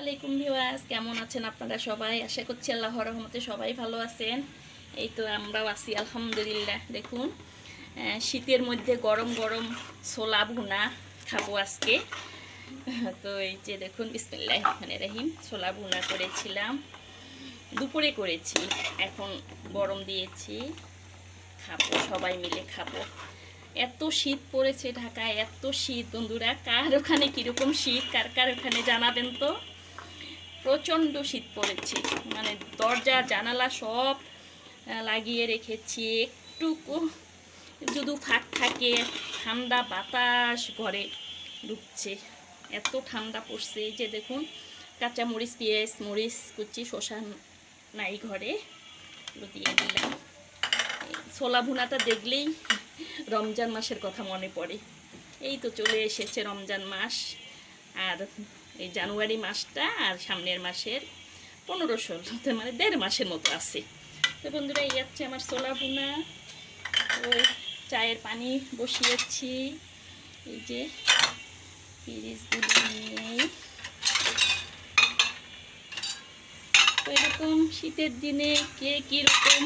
আলাইকুম ভিওয়াস কেমন আছেন আপনারা সবাই? আশা করছি আল্লাহ রহমতে সবাই ভালো আছেন। এই তো আমরাও আছি, আলহামদুলিল্লাহ। দেখুন শীতের মধ্যে গরম গরম ছোলা ভুনা খাব আজকে। তো এই যে দেখুন, বিসমিল্লাহ রহমান রাহিম, ছোলা ভুনা করেছিলাম। দুপুরে করেছি, এখন গরম দিয়েছি। খাব, সবাই মিলে খাব। এত শীত পড়েছে ঢাকায়, এত শীত বন্ধুরা। কার ওখানে কীরকম শীত? কার কার ওখানে জানাবেন তো? প্রচণ্ড শীত পড়েছে। মানে দরজা, জানালা সব লাগিয়ে রেখেছি। একটু যদি ফাঁক থাকে, ঠান্ডা বাতাস ঘরে ঢুকছে। এত ঠান্ডা পড়ছে যে দেখুন কাঁচা মরিচ পেঁয়াজ, মরিচ, কুচি শশা নাই ঘরে। দিয়ে দিলাম। ছোলা ভুনাটা দেখলেই রমজান মাসের কথা মনে পড়ে। এই তো চলে এসেছে রমজান মাস। আর এই জানুয়ারি মাসটা আর সামনের মাসের পনেরো ষোলো মানে দেড় মাসের মতো আছে। তো বন্ধুরা, এই হচ্ছে আমার ছোলা ভুনা। তো চায়ের পানি বসিয়েছি। এই যে তো এরকম শীতের দিনে কে কীরকম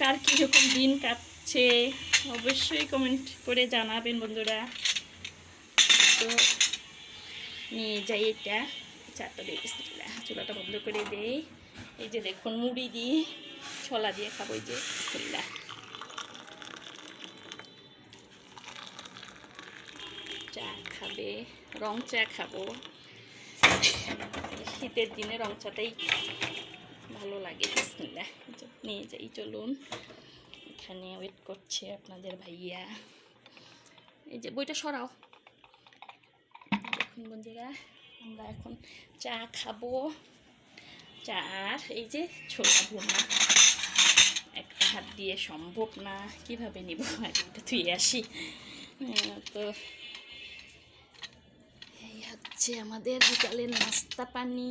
কার কীরকম দিন কাটছে, অবশ্যই কমেন্ট করে জানাবেন বন্ধুরা। তো নিয়ে যাই এটা। চারটা দিয়ে চুলাটা বন্ধ করে দেই। এই যে দেখুন, মুড়ি দিয়ে, ছোলা দিয়ে খাব এই যে, বিসমিল্লাহ। চা খাবে, রং চা খাব। শীতের দিনে রং চাটাই ভালো লাগে যে, নিয়ে যাই, চলুন। এখানে ওয়েট করছে আপনাদের ভাইয়া। এই যে, বইটা সরাও। দেখুন বন্ধুরা আমরা এখন চা খাব। চা আর এই যে ছোলা ভুনা। একটা হাত দিয়ে সম্ভব না, কীভাবে নিব? একটা ধুয়ে আসি। তো এই হচ্ছে আমাদের বিকালের নাস্তা পানি।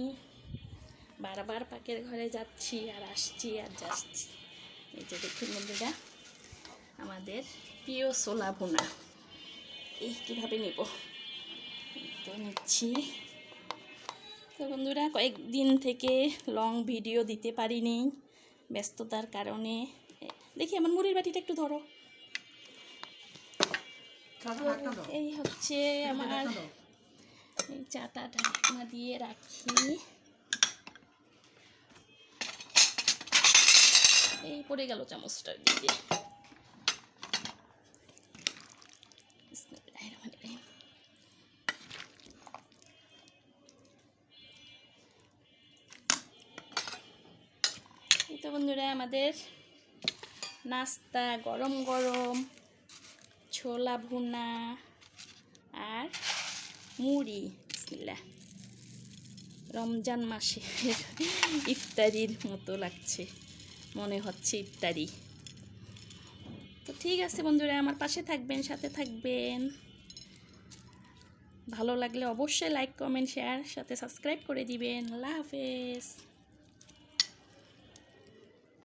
বারবার পাকের ঘরে যাচ্ছি আর আসছি আর যাচ্ছি। এই যে দেখুন বন্ধুরা, আমাদের প্রিয় ছোলা ভুনা। এই কীভাবে নেব? তো নিচ্ছি। তো বন্ধুরা কয়েকদিন থেকে লং ভিডিও দিতে পারিনি ব্যস্ততার কারণে। দেখি আমার মুড়ির বাটিটা একটু ধরো। এই হচ্ছে আমার এই চাটা ঢাকনা দিয়ে রাখি। এই পড়ে গেল চামচটা দিয়ে বিসমিল্লাহির রহমানির রহিম। এই তো বন্ধুরা, আমাদের নাস্তা গরম গরম, ছোলা ভুনা আর মুড়ি, বিসমিল্লাহ। রমজান মাসে ইফতারির মতো লাগছে, মনে হচ্ছে ইফতারি। তো ঠিক আছে বন্ধুরা, আমার পাশে থাকবেন, সাথে থাকবেন। ভালো লাগলে অবশ্যই লাইক কমেন্ট শেয়ার সাথে সাবস্ক্রাইব করে দিবেন। আল্লাহ হাফেজ।